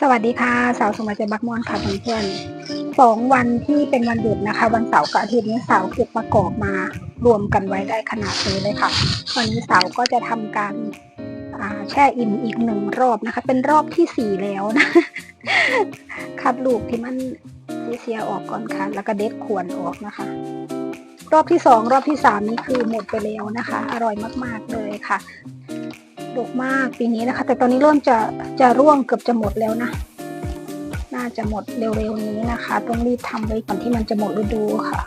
สวัสดีค่ะ สาวสมัยใจบักมอนค่ะเพื่อนๆสองวันที่เป็นวันหยุดนะคะ วันเสาร์กับอาทิตย์นี้สาวเก็บมะกอกมารวมกันไว้ได้ขนาดนี้เลยค่ะ วันนี้สาวก็จะทำการอ่าแช่อิ่มอีกหนึ่งรอบนะคะ เป็นรอบที่สี่แล้วนะคัดลูกที่มันเสียออกก่อนค่ะ แล้วก็เด็ดขวนออกนะคะ รอบที่สองรอบที่สามนี่คือหมดไปแล้วนะคะ อร่อยมากๆเลยค่ะ ดกมากปีนี้นะคะ แต่ตอนนี้เริ่มจะจะร่วงเกือบจะหมดแล้วนะ น่าจะหมดเร็วๆนี้นะคะ ต้องรีบทำไว้ก่อนที่มันจะหมดฤดูค่ะ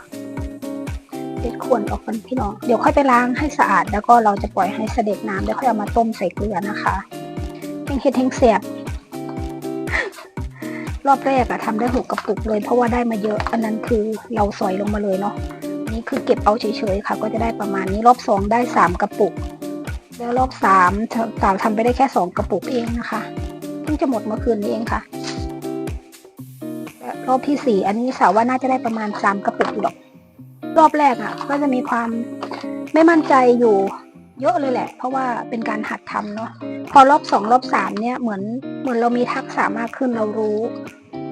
เด็ดขวนออกกันพี่น้อง เดี๋ยวค่อยไปล้างให้สะอาด แล้วก็เราจะปล่อยให้เสด็จน้ำแล้วค่อยเอามาต้มใส่เกลือนะคะเฮงเห็ดเฮงเสียบรอบแรกอะทำได้หกกระปุกเลย เพราะว่าได้มาเยอะอันนั้นคือเราสอยลงมาเลยเนาะนี่คือเก็บเอาเฉยๆค่ะ ก็จะได้ประมาณนี้รอบสองได้สามกระปุก แล้วรอบสามสาวทำไปได้แค่สองกระปุกเองนะคะ เพิ่งจะหมดเมื่อคืนนี้เองค่ะและรอบที่สี่อันนี้สาวว่าน่าจะได้ประมาณสามกระปุกอยู่หรอก รอบแรกอะ ก็จะมีความไม่มั่นใจอยู่เยอะเลยแหละ เพราะว่าเป็นการหัดทำเนาะพอรอบสองรอบสามเนี่ยเหมือนเหมือนเรามีทักษะมากขึ้นเรารู้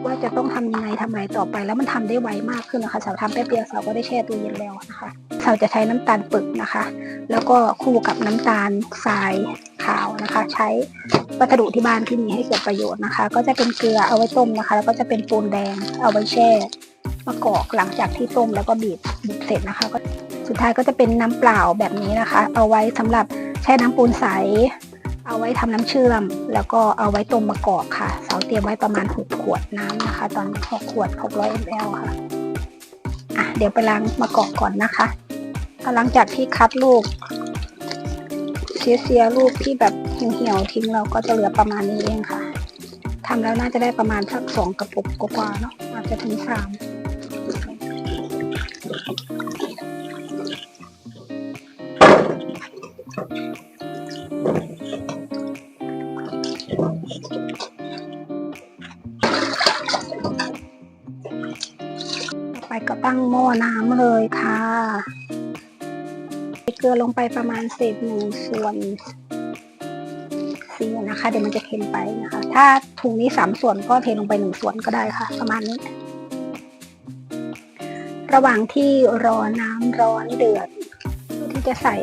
ว่าจะต้องทำยังไงทำอะไรต่อไป แล้วมันทำได้ไวมากขึ้นนะคะสาวทำแป๊บเดียวสาวก็ได้แช่ตู้เย็นแล้วนะคะ สาจะใช้น้ำตาลปึกนะคะ แล้วก็คู่กับน้ำตาลทรายขาวนะคะ ใช้วัสดุที่บ้านที่มีให้เกิดประโยชน์นะคะ ก็จะเป็นเกลือเอาไว้ต้มนะคะ แล้วก็จะเป็นปูนแดงเอาไว้แช่มะกอกหลังจากที่ต้มแล้วก็บีบบีบเสร็จนะคะก็สุดท้ายก็จะเป็นน้ำเปล่าแบบนี้นะคะ เอาไว้สำหรับแช่น้ำปูนใสเอาไว้ทำน้ำเชื่อม แล้วก็เอาไว้ต้มมะกอกค่ะ เสาเตรียมไว้ประมาณหกขวดน้ำนะคะ ตอนนี้หกขวด 600 ml ค่ะ อะ เดี๋ยวไปล้างมะกอกก่อนนะคะ หลังจากที่คัดลูกเสียเสียๆลูกที่แบบเหี่ยวๆทิ้งเราก็จะเหลือประมาณนี้เองค่ะทำแล้วน่าจะได้ประมาณสักสองกระปุกกว่าๆเนาะอาจจะถึงสามต่อไปก็ตั้งหม้อน้ำเลยค่ะ ลือลงไปประมาณเศษหนึ่งส่วนสี่นะคะ เดี๋ยวมันจะเค็มไปนะคะ ถ้าถุงนี้สามส่วนก็เทลงไปหนึ่งส่วนก็ได้ค่ะ ประมาณนี้ ระหว่างที่รอน้ำร้อนเดือดที่จะใส่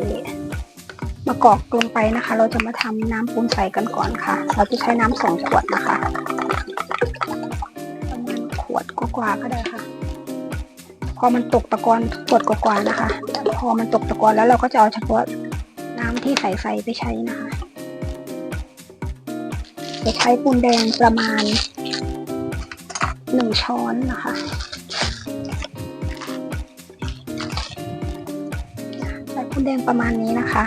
มะกอกลงไปนะคะ เราจะมาทำน้ำปูนใส่กันก่อนค่ะ เราจะใช้น้ำสองขวดนะคะ ประมาณขวดกว่าก็ได้ค่ะ อมันตกตะกอนขวดกว่าๆนะคะ พอมันตกตะกอนแล้วเราก็จะเอาเฉพาะน้ำที่ใส่ใส่ไปใช้นะคะจะใช้ปูนแดงประมาณหนึ่งช้อนนะคะใส่ปูนแดงประมาณนี้นะคะ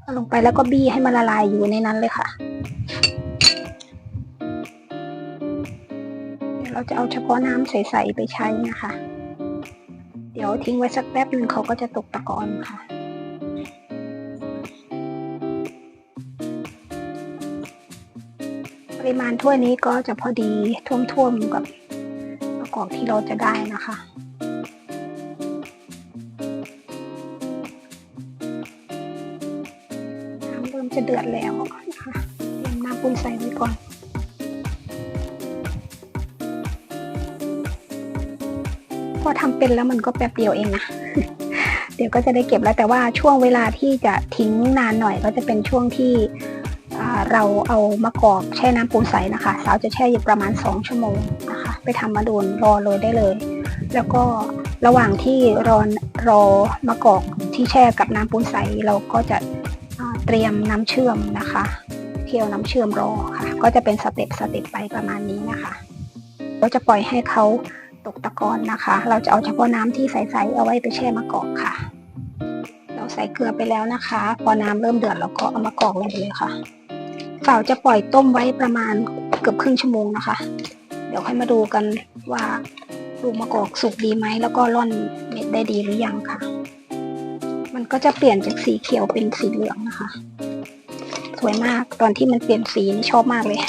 เอาลงไปแล้วก็บี้ให้มันละลายอยู่ในนั้นเลยค่ะเดี๋ยวเราจะเอาเฉพาะน้ำใส ๆ ไปใช้นะคะ ดี๋ยวทิ้งไว้สักแป๊บหนึ่งเขาก็จะตกตะกอนค่ะปริมาณถ้วยนี้ก็จะพอดีท่วมๆกับมะกอกที่เราจะได้นะคะน้ำเริ่มจะเดือดแล้ว อทำเป็นแล้วมันก็แป๊บเดียวเองนะเดี๋ยวก็จะได้เก็บแล้วแต่ว่าช่วงเวลาที่จะทิ้งนานหน่อยก็จะเป็นช่วงที่เราเอามะกอกแช่น้ำปูนใสนะคะสาวจะแช่อยู่ประมาณ 2 ชั่วโมงนะคะ ไปทำมาโดนรอเลยได้เลย แล้วก็ระหว่างที่รอรอมะกอกที่แช่กับน้ำปูนใสเราก็จะเตรียมน้ำเชื่อมนะคะเคี่ยวน้ำเชื่อมรอค่ะ ก็จะเป็นสเต็ปสเต็ปไปประมาณนี้นะคะเราจะปล่อยให้เขา ตกตะกอนนะคะ เราจะเอาเฉพาะน้ำที่ใสๆเอาไว้ไปแช่มะกอกค่ะ เราใส่เกลือไปแล้วนะคะ พอน้ำเริ่มเดือดเราก็เอามะกอกลงไปเลยค่ะสาวจะปล่อยต้มไว้ประมาณเกือบครึ่งชั่วโมงนะคะ เดี๋ยวค่อยมาดูกันว่าลูกมะกอกสุกดีไหมแล้วก็ร่อนเม็ดได้ดีหรือยังค่ะ มันก็จะเปลี่ยนจากสีเขียวเป็นสีเหลืองนะคะ สวยมากตอนที่มันเปลี่ยนสีนี่ชอบมากเลย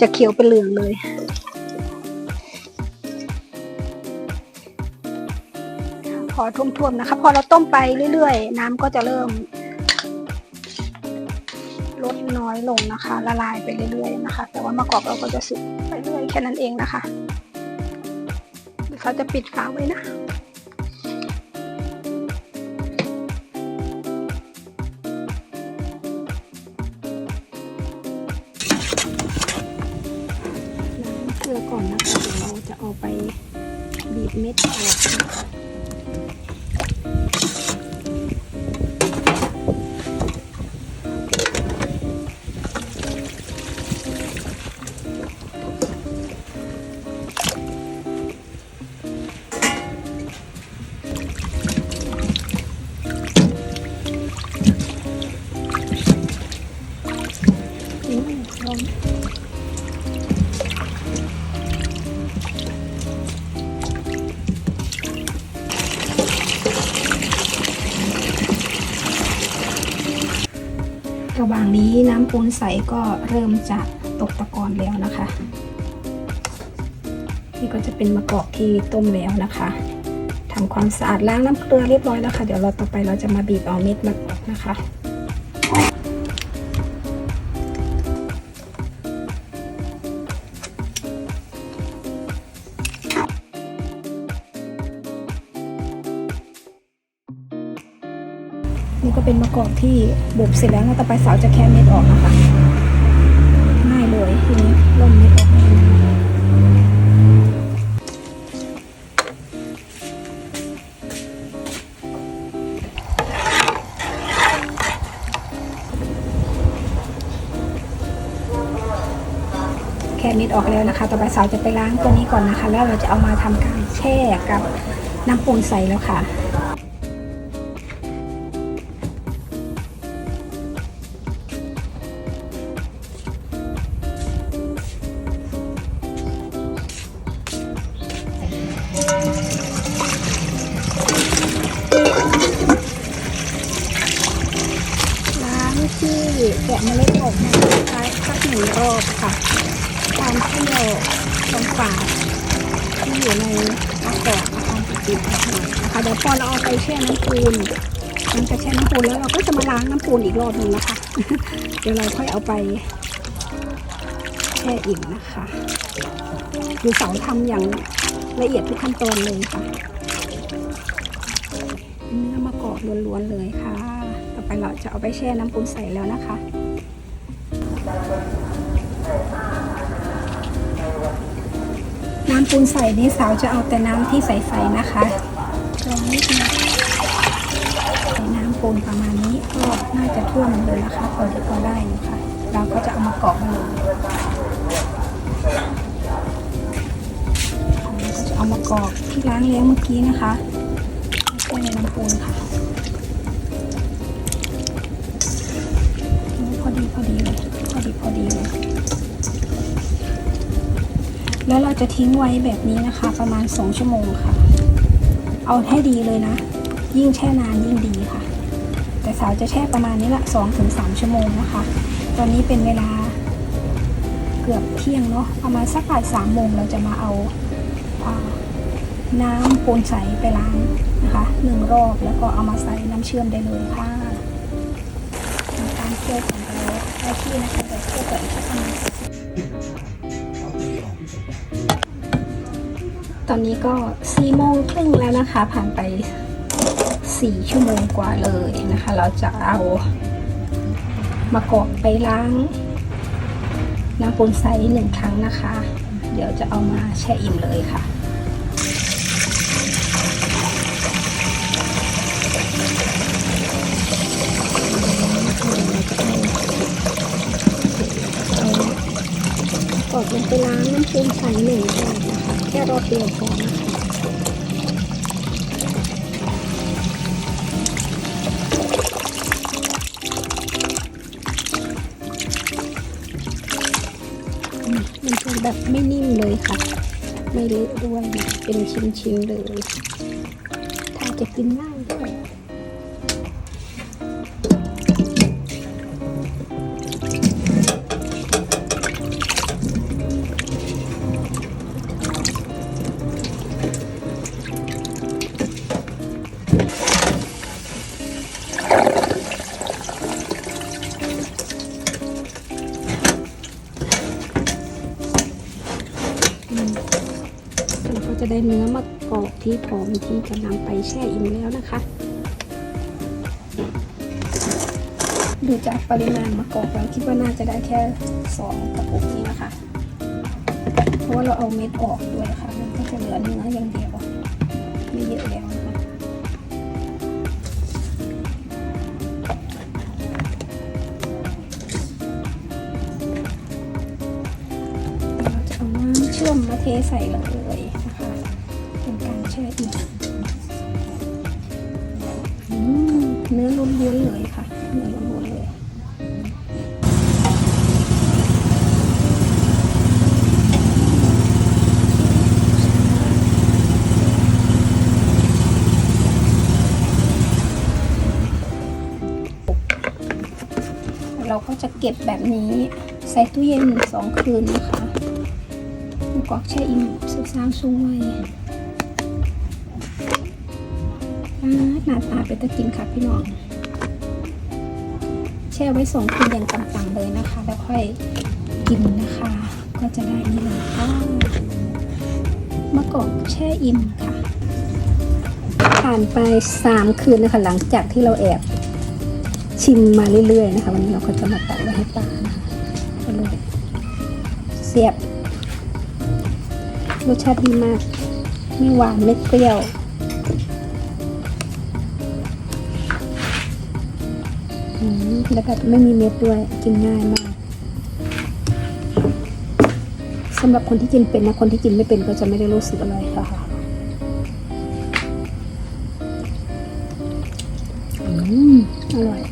จะเขียวเป็นเหลืองเลย อท่วมๆนะคะ พอเราต้มไปเรื่อยๆ น้ำก็จะเริ่ม ลดน้อยลงนะคะ ละลายไปเรื่อยๆนะคะ แต่ว่ามะกอกเราก็จะสุกไปเรื่อยแค่นั้นเองนะคะเขาจะปิดฝาไว้นะล้างเกลือก่อนนะคะเดี๋ยวเราจะเอาไปบีบเม็ดออก Thank you. นี้น้ำปูนใสก็เริ่มจะตกตะกอนแล้วนะคะ นี่ก็จะเป็นมะกอกที่ต้มแล้วนะคะทำความสะอาดล้างน้ำเกลือเรียบร้อยแล้วค่ะ เดี๋ยวเราต่อไปเราจะมาบีบเอาเม็ดมันออกนะคะ ที่บุบเสร็จแล้วนะต่อไปสาวจะแค่เม็ดออกนะคะ ง่ายเลยทีนี้ล่มเม็ดออกง่แค่เม็ดออกแล้วนะคะ ต่อไปสาวจะไปล้างตัวนี้ก่อนนะคะ แล้วเราจะเอามาทำการแช่กับน้ำปูนใสแล้วค่ะ แกะเมล็ดออกมาใช้สักหนึ่งรอบค่ะตามที่เราตรงฝาที่อยู่ในมะกอกนะคะติดๆหน่อยนะคะเดี๋ยวพอเราเอาไปแช่น้ำปูนมันจะแช่น้ำปูนแล้วเราก็จะมาล้างน้ำปูนอีกรอบหนึ่งนะคะ เดี๋ยวเราค่อยเอาไปแช่อิ่มนะคะคือเสาทำอย่างละเอียดทุกขั้นตอนเลยค่ะเนื้อมะกอกล้วนๆเลยค่ะ ต่อไปเราจะเอาไปแช่น้ำปูนใสแล้วนะคะ ปูนใสนี่สาวจะเอาแต่น้ำที่ใสๆนะคะลองนิดนึงใส่น้ำปูนประมาณนี้ก็น่าจะท่วมเลยนะคะพอจะพอได้อยู่ค่ะเราก็จะเอามากรอกาเลยเราก็จะเอามากรอกที่ล้างแล้วเมื่อกี้นะคะแช่ในน้ำปูนค่ะพอดีพอดีเลยพอดีพอดีเลย แล้วเราจะทิ้งไว้แบบนี้นะคะ ประมาณ 2 ชั่วโมงค่ะ เอาให้ดีเลยนะ ยิ่งแช่นานยิ่งดีค่ะ แต่สาวจะแช่ประมาณนี้ละ2-3 ชั่วโมงนะคะ ตอนนี้เป็นเวลาเกือบเที่ยงเนาะประมาณสักบ่ายสามโมงเราจะมาเอาอ่าน้ำปูนใสไปล้างนะคะหนึ่งรอบแล้วก็เอามาใส่น้ำเชื่อมได้เลยค่ะการเคี่ยวของเราได้ที่นะคะเดี๋ยวเคี่ยวก่อนอีกสักประมาณ อนนี้ก็สี่โมงครึ่งแล้วนะคะ ผ่านไปสี่ชั่วโมงกว่าเลยนะคะ เราจะเอามากอกไปล้างน้ำปูนใสหนึ่งครั้งนะคะ เดี๋ยวจะเอามาแช่อิ่มเลยค่ะเอากอกลงไปล้างน้ำปูนใสหนึ่ง รอบนะคะแค่รอบเดียวพอนะคะมันแบบไม่นิ่มเลยค่ะ ไม่เละด้วยเป็นชิ้นๆเลย ถ้าจะกินง่ายด้ ได้เนื้อมะกอกที่พร้อมที่จะนำไปแช่อิ่มแล้วนะคะ ดูจากปริมาณมะกอกแล้วคิดว่าน่าจะได้แค่สองกระปุกนี้นะคะ เพราะว่าเราเอาเม็ดออกด้วยค่ะมันก็จะเหลือเนื้ออย่างเดียวไม่เยอะแล้วนะคะเราจะเอาน้ำเชื่อมมาเทใส่เลย เป็กหน่อยเนื้อล้วนๆเลยค่ะ เนื้อล้วนๆเลยเราก็จะเก็บแบบนี้ ใส่ตู้เย็นสองคืนนะคะกรอกแช่อิ่มสุดสร้างซุ้งไว้ หน้าตาเป็นตะกินค่ะพี่น้อง แช่ไว้สองคืนอย่างต่ำๆเลยนะคะ แล้วค่อยกินนะคะ ก็จะได้นี่เลยค่ะมะกอกแช่อิ่มค่ะ ผ่านไปสามคืนนะคะ หลังจากที่เราแอบชิมมาเรื่อยๆนะคะ วันนี้เราก็จะมาตัดไว้ให้ตานะคะก็เลยเสียบรสชาติดีมาก ไม่หวานไม่เปรี้ยว แล้วก็ไม่มีเม็ดด้วยกินง่ายมากสำหรับคนที่กินเป็นนะคนที่กินไม่เป็นก็จะไม่ได้รู้สึกอะไรค่ะอืมอร่อย